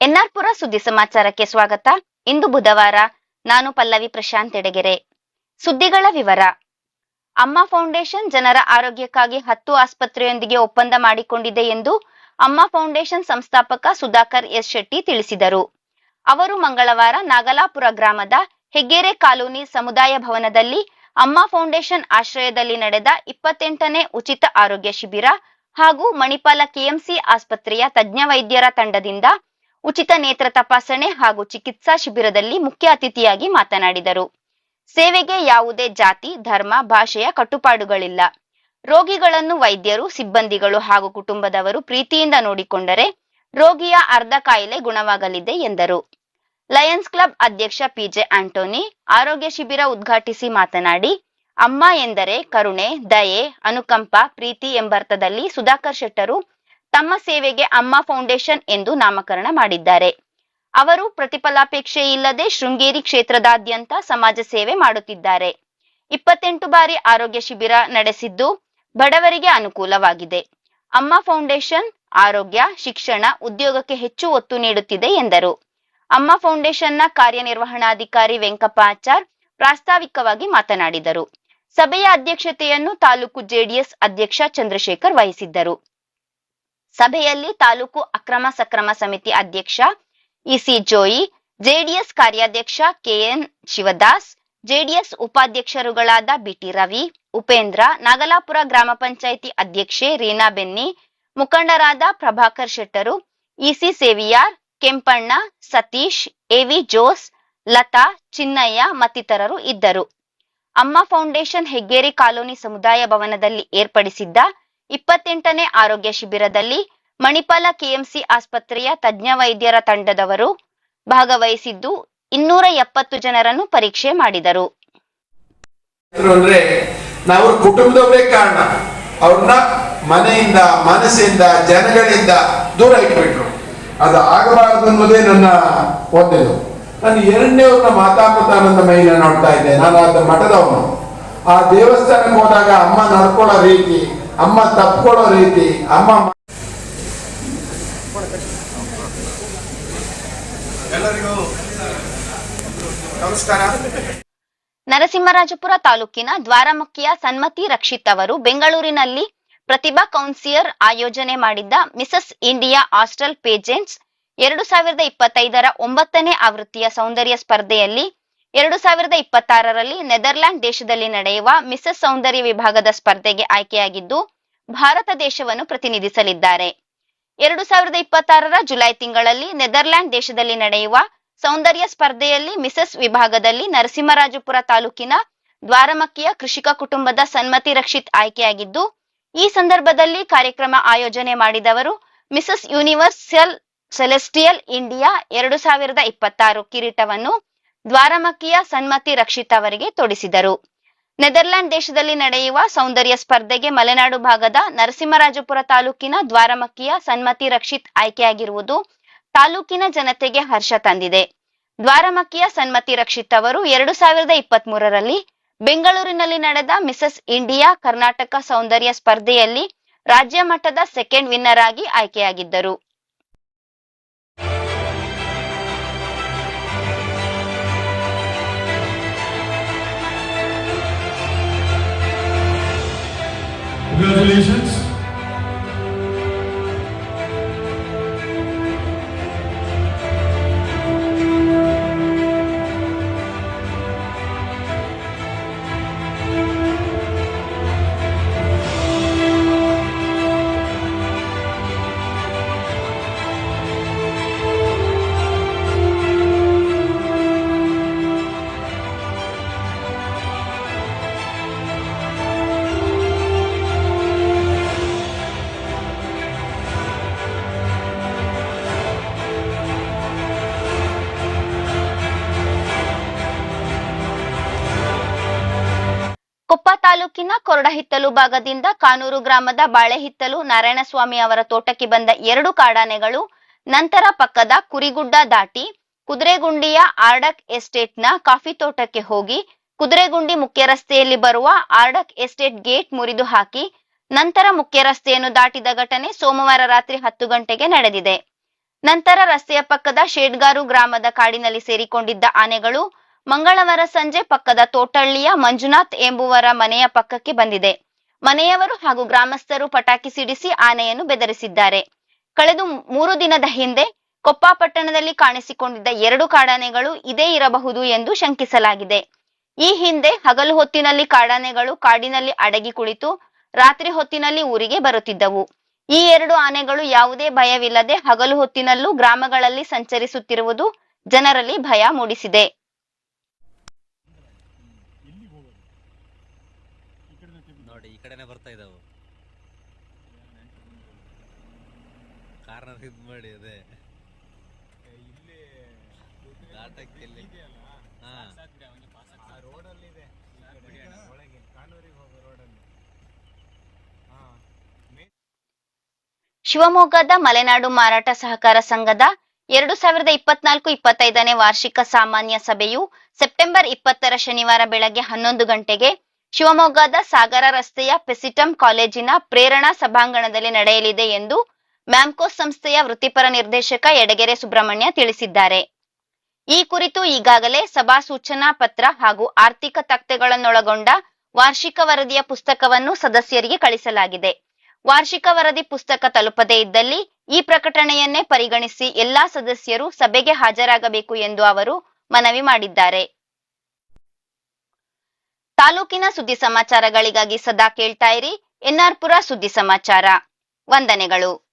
ಎನ್ಆರ್ಪುರ ಸುದ್ದಿ ಸಮಾಚಾರಕ್ಕೆ ಸ್ವಾಗತ. ಇಂದು ಬುಧವಾರ ನಾನು ಪಲ್ಲವಿ ಪ್ರಶಾಂತ್ ಎಡಗೆರೆ. ಸುದ್ದಿಗಳ ವಿವರ. ಅಮ್ಮ ಫೌಂಡೇಶನ್ ಜನರ ಆರೋಗ್ಯಕ್ಕಾಗಿ ಹತ್ತು ಆಸ್ಪತ್ರೆಯೊಂದಿಗೆ ಒಪ್ಪಂದ ಮಾಡಿಕೊಂಡಿದೆ ಎಂದು ಅಮ್ಮ ಫೌಂಡೇಶನ್ ಸಂಸ್ಥಾಪಕ ಸುಧಾಕರ್ ಎಸ್ ಶೆಟ್ಟಿ ತಿಳಿಸಿದರು. ಅವರು ಮಂಗಳವಾರ ನಾಗಲಾಪುರ ಗ್ರಾಮದ ಹೆಗ್ಗೆರೆ ಕಾಲೋನಿ ಸಮುದಾಯ ಭವನದಲ್ಲಿ ಅಮ್ಮ ಫೌಂಡೇಶನ್ ಆಶ್ರಯದಲ್ಲಿ ನಡೆದ ಇಪ್ಪತ್ತೆಂಟನೇ ಉಚಿತ ಆರೋಗ್ಯ ಶಿಬಿರ ಹಾಗೂ ಮಣಿಪಾಲ ಕೆಎಂಸಿ ಆಸ್ಪತ್ರೆಯ ತಜ್ಞ ವೈದ್ಯರ ತಂಡದಿಂದ ಉಚಿತ ನೇತ್ರ ತಪಾಸಣೆ ಹಾಗೂ ಚಿಕಿತ್ಸಾ ಶಿಬಿರದಲ್ಲಿ ಮುಖ್ಯ ಅತಿಥಿಯಾಗಿ ಮಾತನಾಡಿದರು. ಸೇವೆಗೆ ಯಾವುದೇ ಜಾತಿ, ಧರ್ಮ, ಭಾಷೆಯ ಕಟ್ಟುಪಾಡುಗಳಿಲ್ಲ. ರೋಗಿಗಳನ್ನು ವೈದ್ಯರು, ಸಿಬ್ಬಂದಿಗಳು ಹಾಗೂ ಕುಟುಂಬದವರು ಪ್ರೀತಿಯಿಂದ ನೋಡಿಕೊಂಡರೆ ರೋಗಿಯ ಅರ್ಧ ಕಾಯಿಲೆ ಗುಣವಾಗಲಿದೆ ಎಂದರು. ಲಯನ್ಸ್ ಕ್ಲಬ್ ಅಧ್ಯಕ್ಷ ಪಿಜೆ ಆಂಟೋನಿ ಆರೋಗ್ಯ ಶಿಬಿರ ಉದ್ಘಾಟಿಸಿ ಮಾತನಾಡಿ, ಅಮ್ಮ ಎಂದರೆ ಕರುಣೆ, ದಯೆ, ಅನುಕಂಪ, ಪ್ರೀತಿ ಎಂಬರ್ಥದಲ್ಲಿ ಸುಧಾಕರ್ ಶೆಟ್ಟರು ತಮ್ಮ ಸೇವೆಗೆ ಅಮ್ಮ ಫೌಂಡೇಶನ್ ಎಂದು ನಾಮಕರಣ ಮಾಡಿದ್ದಾರೆ. ಅವರು ಪ್ರತಿಫಲಾಪೇಕ್ಷೆ ಇಲ್ಲದೆ ಶೃಂಗೇರಿ ಕ್ಷೇತ್ರದಾದ್ಯಂತ ಸಮಾಜ ಸೇವೆ ಮಾಡುತ್ತಿದ್ದಾರೆ. ಇಪ್ಪತ್ತೆಂಟು ಬಾರಿ ಆರೋಗ್ಯ ಶಿಬಿರ ನಡೆಸಿದ್ದು ಬಡವರಿಗೆ ಅನುಕೂಲವಾಗಿದೆ. ಅಮ್ಮ ಫೌಂಡೇಶನ್ ಆರೋಗ್ಯ, ಶಿಕ್ಷಣ, ಉದ್ಯೋಗಕ್ಕೆ ಹೆಚ್ಚು ಒತ್ತು ನೀಡುತ್ತಿದೆ ಎಂದರು. ಅಮ್ಮ ಫೌಂಡೇಶನ್ನ ಕಾರ್ಯನಿರ್ವಹಣಾಧಿಕಾರಿ ವೆಂಕಪ್ಪ ಆಚಾರ್ ಪ್ರಾಸ್ತಾವಿಕವಾಗಿ ಮಾತನಾಡಿದರು. ಸಭೆಯ ಅಧ್ಯಕ್ಷತೆಯನ್ನು ತಾಲೂಕು ಜೆಡಿಎಸ್ ಅಧ್ಯಕ್ಷ ಚಂದ್ರಶೇಖರ್ ವಹಿಸಿದ್ದರು. ಸಭೆಯಲ್ಲಿ ತಾಲೂಕು ಅಕ್ರಮ ಸಕ್ರಮ ಸಮಿತಿ ಅಧ್ಯಕ್ಷ ಇಸಿ ಜೋಯಿ, ಜೆಡಿಎಸ್ ಕಾರ್ಯಾಧ್ಯಕ್ಷ ಕೆಎನ್ ಶಿವದಾಸ್, ಜೆಡಿಎಸ್ ಉಪಾಧ್ಯಕ್ಷರುಗಳಾದ ಬಿಟಿ ರವಿ, ಉಪೇಂದ್ರ, ನಾಗಲಾಪುರ ಗ್ರಾಮ ಪಂಚಾಯಿತಿ ಅಧ್ಯಕ್ಷೆ ರೀನಾ ಬೆನ್ನಿ, ಮುಖಂಡರಾದ ಪ್ರಭಾಕರ್ ಶೆಟ್ಟರು, ಇಸಿ ಸೇವಿಯಾರ್, ಕೆಂಪಣ್ಣ, ಸತೀಶ್, ಎವಿ ಜೋಸ್, ಲತಾ, ಚಿನ್ನಯ್ಯ ಮತ್ತಿತರರು ಇದ್ದರು. ಅಮ್ಮ ಫೌಂಡೇಶನ್ ಹೆಗ್ಗೇರಿ ಕಾಲೋನಿ ಸಮುದಾಯ ಭವನದಲ್ಲಿ ಏರ್ಪಡಿಸಿದ್ದ ಇಪ್ಪತ್ತೆಂಟನೇ ಆರೋಗ್ಯ ಶಿಬಿರದಲ್ಲಿ ಮಣಿಪಾಲ ಕೆಎಂಸಿ ಆಸ್ಪತ್ರೆಯ ತಜ್ಞ ವೈದ್ಯರ ತಂಡದವರು ಭಾಗವಹಿಸಿದ್ದು ಇನ್ನೂರ ಎಪ್ಪತ್ತು ಜನರನ್ನು ಪರೀಕ್ಷೆ ಮಾಡಿದರು. ಅಂದ್ರೆ ನಾವು ಕುಟುಂಬದವರೇ ಕಾರಣ. ಅವ್ರನ್ನ ಮನೆಯಿಂದ, ಮನಸ್ಸಿಂದ, ಜನಗಳಿಂದ ದೂರ ಇಟ್ಬಿಟ್ರು. ಅದು ಆಗಬಾರದು ಅನ್ನೋದೇ ನನ್ನ ಒಂದೇದು. ನಾನು ಎರಡನೇವ್ರನ್ನ ಮಾತಾಮೃತಾನಂದ ಮೈನ ನೋಡ್ತಾ ಇದ್ದೆ. ನಾನು ಅದ ಮಠದವನು. ಆ ದೇವಸ್ಥಾನಕ್ಕೆ ಹೋದಾಗ ಅಮ್ಮ ನಡ್ಕೊಳ್ಳೋ ರೀತಿ ಅಮ್ಮ ತಪ್ಕೊಳ್ಳೋ ರೀತಿ ಅಮ್ಮ ಎಲ್ಲರಿಗೂ ನಮಸ್ಕಾರ. ನರಸಿಂಹರಾಜಪುರ ತಾಲೂಕಿನ ದ್ವಾರಮುಖಿಯ ಸನ್ಮತಿ ರಕ್ಷಿತ್ ಅವರು ಬೆಂಗಳೂರಿನಲ್ಲಿ ಪ್ರತಿಭಾ ಕೌನ್ಸಿಯರ್ ಆಯೋಜನೆ ಮಾಡಿದ್ದ ಮಿಸಸ್ ಇಂಡಿಯಾ ಹಾಸ್ಟೆಲ್ ಪೇಜೆಂಟ್ಸ್ ಎರಡು ಸಾವಿರದ ಇಪ್ಪತ್ತೈದರ ಒಂಬತ್ತನೇ ಆವೃತ್ತಿಯ ಸೌಂದರ್ಯ ಸ್ಪರ್ಧೆಯಲ್ಲಿ ಎರಡು ಸಾವಿರದ ಇಪ್ಪತ್ತಾರರಲ್ಲಿ ನೆದರ್ಲ್ಯಾಂಡ್ ದೇಶದಲ್ಲಿ ನಡೆಯುವ ಮಿಸಸ್ ಸೌಂದರ್ಯ ವಿಭಾಗದ ಸ್ಪರ್ಧೆಗೆ ಆಯ್ಕೆಯಾಗಿದ್ದು, ಭಾರತ ದೇಶವನ್ನು ಪ್ರತಿನಿಧಿಸಲಿದ್ದಾರೆ. ಎರಡು ಸಾವಿರದ ಇಪ್ಪತ್ತಾರರ ಜುಲೈ ತಿಂಗಳಲ್ಲಿ ನೆದರ್ಲ್ಯಾಂಡ್ ದೇಶದಲ್ಲಿ ನಡೆಯುವ ಸೌಂದರ್ಯ ಸ್ಪರ್ಧೆಯಲ್ಲಿ ಮಿಸಸ್ ವಿಭಾಗದಲ್ಲಿ ನರಸಿಂಹರಾಜಪುರ ತಾಲೂಕಿನ ದ್ವಾರಮಕ್ಕಿಯ ಕೃಷಿಕ ಕುಟುಂಬದ ಸನ್ಮತಿ ರಕ್ಷಿತ್ ಆಯ್ಕೆಯಾಗಿದ್ದು, ಈ ಸಂದರ್ಭದಲ್ಲಿ ಕಾರ್ಯಕ್ರಮ ಆಯೋಜನೆ ಮಾಡಿದವರು ಮಿಸಸ್ ಯೂನಿವರ್ಸಲ್ ಸೆಲೆಸ್ಟಿಯಲ್ ಇಂಡಿಯಾ ಎರಡು ಸಾವಿರದ ಇಪ್ಪತ್ತಾರು ಕಿರೀಟವನ್ನು ದ್ವಾರಮಕ್ಕಿಯ ಸನ್ಮತಿ ರಕ್ಷಿತ್ ಅವರಿಗೆ ತೊಡಿಸಿದರು. ನೆದರ್ಲ್ಯಾಂಡ್ ದೇಶದಲ್ಲಿ ನಡೆಯುವ ಸೌಂದರ್ಯ ಸ್ಪರ್ಧೆಗೆ ಮಲೆನಾಡು ಭಾಗದ ನರಸಿಂಹರಾಜಪುರ ತಾಲೂಕಿನ ದ್ವಾರಮಕ್ಕಿಯ ಸನ್ಮತಿ ರಕ್ಷಿತ್ ಆಯ್ಕೆಯಾಗಿರುವುದು ತಾಲೂಕಿನ ಜನತೆಗೆ ಹರ್ಷ ತಂದಿದೆ. ದ್ವಾರಮಕ್ಕಿಯ ಸನ್ಮತಿ ರಕ್ಷಿತ್ ಅವರು ಎರಡು ಸಾವಿರದ ಇಪ್ಪತ್ತ್ ಮೂರರಲ್ಲಿ ಬೆಂಗಳೂರಿನಲ್ಲಿ ನಡೆದ ಮಿಸಸ್ ಇಂಡಿಯಾ ಕರ್ನಾಟಕ ಸೌಂದರ್ಯ ಸ್ಪರ್ಧೆಯಲ್ಲಿ ರಾಜ್ಯ ಮಟ್ಟದ ಸೆಕೆಂಡ್ ವಿನ್ನರ್ ಆಗಿ ಆಯ್ಕೆಯಾಗಿದ್ದರು. Congratulations. ಕೊಪ್ಪ ತಾಲೂಕಿನ ಕೊರಡಹಿತ್ತಲು ಭಾಗದಿಂದ ಕಾನೂರು ಗ್ರಾಮದ ಬಾಳೆಹಿತ್ತಲು ನಾರಾಯಣಸ್ವಾಮಿ ಅವರ ತೋಟಕ್ಕೆ ಬಂದ ಎರಡು ಕಾಡಾನೆಗಳು, ನಂತರ ಪಕ್ಕದ ಕುರಿಗುಡ್ಡ ದಾಟಿ ಕುದುರೆಗುಂಡಿಯ ಆರ್ಡಕ್ ಎಸ್ಟೇಟ್ನ ಕಾಫಿ ತೋಟಕ್ಕೆ ಹೋಗಿ ಕುದುರೆಗುಂಡಿ ಮುಖ್ಯ ರಸ್ತೆಯಲ್ಲಿ ಬರುವ ಆರ್ಡಕ್ ಎಸ್ಟೇಟ್ ಗೇಟ್ ಮುರಿದು ಹಾಕಿ ನಂತರ ಮುಖ್ಯ ರಸ್ತೆಯನ್ನು ದಾಟಿದ ಘಟನೆ ಸೋಮವಾರ ರಾತ್ರಿ ಹತ್ತು ಗಂಟೆಗೆ ನಡೆದಿದೆ. ನಂತರ ರಸ್ತೆಯ ಪಕ್ಕದ ಶೇಡ್ಗಾರು ಗ್ರಾಮದ ಕಾಡಿನಲ್ಲಿ ಸೇರಿಕೊಂಡಿದ್ದ ಆನೆಗಳು ಮಂಗಳವಾರ ಸಂಜೆ ಪಕ್ಕದ ತೋಟಳ್ಳಿಯ ಮಂಜುನಾಥ್ ಎಂಬುವರ ಮನೆಯ ಪಕ್ಕಕ್ಕೆ ಬಂದಿದೆ. ಮನೆಯವರು ಹಾಗೂ ಗ್ರಾಮಸ್ಥರು ಪಟಾಕಿ ಸಿಡಿಸಿ ಆನೆಯನ್ನು ಬೆದರಿಸಿದ್ದಾರೆ. ಕಳೆದು ಮೂರು ದಿನದ ಹಿಂದೆ ಕೊಪ್ಪ ಪಟ್ಟಣದಲ್ಲಿ ಕಾಣಿಸಿಕೊಂಡಿದ್ದ ಎರಡು ಕಾಡಾನೆಗಳು ಇದೇ ಇರಬಹುದು ಎಂದು ಶಂಕಿಸಲಾಗಿದೆ. ಈ ಹಿಂದೆ ಹಗಲು ಹೊತ್ತಿನಲ್ಲಿ ಕಾಡಾನೆಗಳು ಕಾಡಿನಲ್ಲಿ ಅಡಗಿ ಕುಳಿತು ರಾತ್ರಿ ಹೊತ್ತಿನಲ್ಲಿ ಊರಿಗೆ ಬರುತ್ತಿದ್ದವು. ಈ ಎರಡು ಆನೆಗಳು ಯಾವುದೇ ಭಯವಿಲ್ಲದೆ ಹಗಲು ಹೊತ್ತಿನಲ್ಲೂ ಗ್ರಾಮಗಳಲ್ಲಿ ಸಂಚರಿಸುತ್ತಿರುವುದು ಜನರಲ್ಲಿ ಭಯ ಮೂಡಿಸಿದೆ. ಬರ್ತಾ ಇದಾವು. ಕಾರ್ನರ್ ಇದು ಮಾಡಿ ಅದೇ. ದಾಟಕ್ಕೆ ಎಲ್ಲಿ? ಹಾ. ಶಿವಮೊಗ್ಗದ ಮಲೆನಾಡು ಮಾರಾಟ ಸಹಕಾರ ಸಂಘದ ಎರಡು ಸಾವಿರದ ಇಪ್ಪತ್ನಾಲ್ಕು ಇಪ್ಪತ್ತೈದನೇ ವಾರ್ಷಿಕ ಸಾಮಾನ್ಯ ಸಭೆಯು ಸೆಪ್ಟೆಂಬರ್ ಇಪ್ಪತ್ತರ ಶನಿವಾರ ಬೆಳಗ್ಗೆ ಹನ್ನೊಂದು ಗಂಟೆಗೆ ಶಿವಮೊಗ್ಗದ ಸಾಗರ ರಸ್ತೆಯ ಪೆಸಿಟಂ ಕಾಲೇಜಿನ ಪ್ರೇರಣಾ ಸಭಾಂಗಣದಲ್ಲಿ ನಡೆಯಲಿದೆ ಎಂದು ಮ್ಯಾಮ್ಕೋ ಸಂಸ್ಥೆಯ ವೃತ್ತಿಪರ ನಿರ್ದೇಶಕ ಯಡಗೆರೆ ಸುಬ್ರಹ್ಮಣ್ಯ ತಿಳಿಸಿದ್ದಾರೆ. ಈ ಕುರಿತು ಈಗಾಗಲೇ ಸಭಾ ಸೂಚನಾ ಪತ್ರ ಹಾಗೂ ಆರ್ಥಿಕ ತಕ್ತೆಗಳನ್ನೊಳಗೊಂಡ ವಾರ್ಷಿಕ ವರದಿಯ ಪುಸ್ತಕವನ್ನು ಸದಸ್ಯರಿಗೆ ಕಳಿಸಲಾಗಿದೆ. ವಾರ್ಷಿಕ ವರದಿ ಪುಸ್ತಕ ತಲುಪದೇ ಇದ್ದಲ್ಲಿ ಈ ಪ್ರಕಟಣೆಯನ್ನೇ ಪರಿಗಣಿಸಿ ಎಲ್ಲಾ ಸದಸ್ಯರು ಸಭೆಗೆ ಹಾಜರಾಗಬೇಕು ಎಂದು ಅವರು ಮನವಿ ಮಾಡಿದ್ದಾರೆ. ತಾಲೂಕಿನ ಸುದ್ದಿ ಸಮಾಚಾರಗಳಿಗಾಗಿ ಸದಾ ಕೇಳ್ತಾ ಇರಿ. ಎನ್ಆರ್ಪುರ ಸುದ್ದಿ ಸಮಾಚಾರ. ವಂದನೆಗಳು.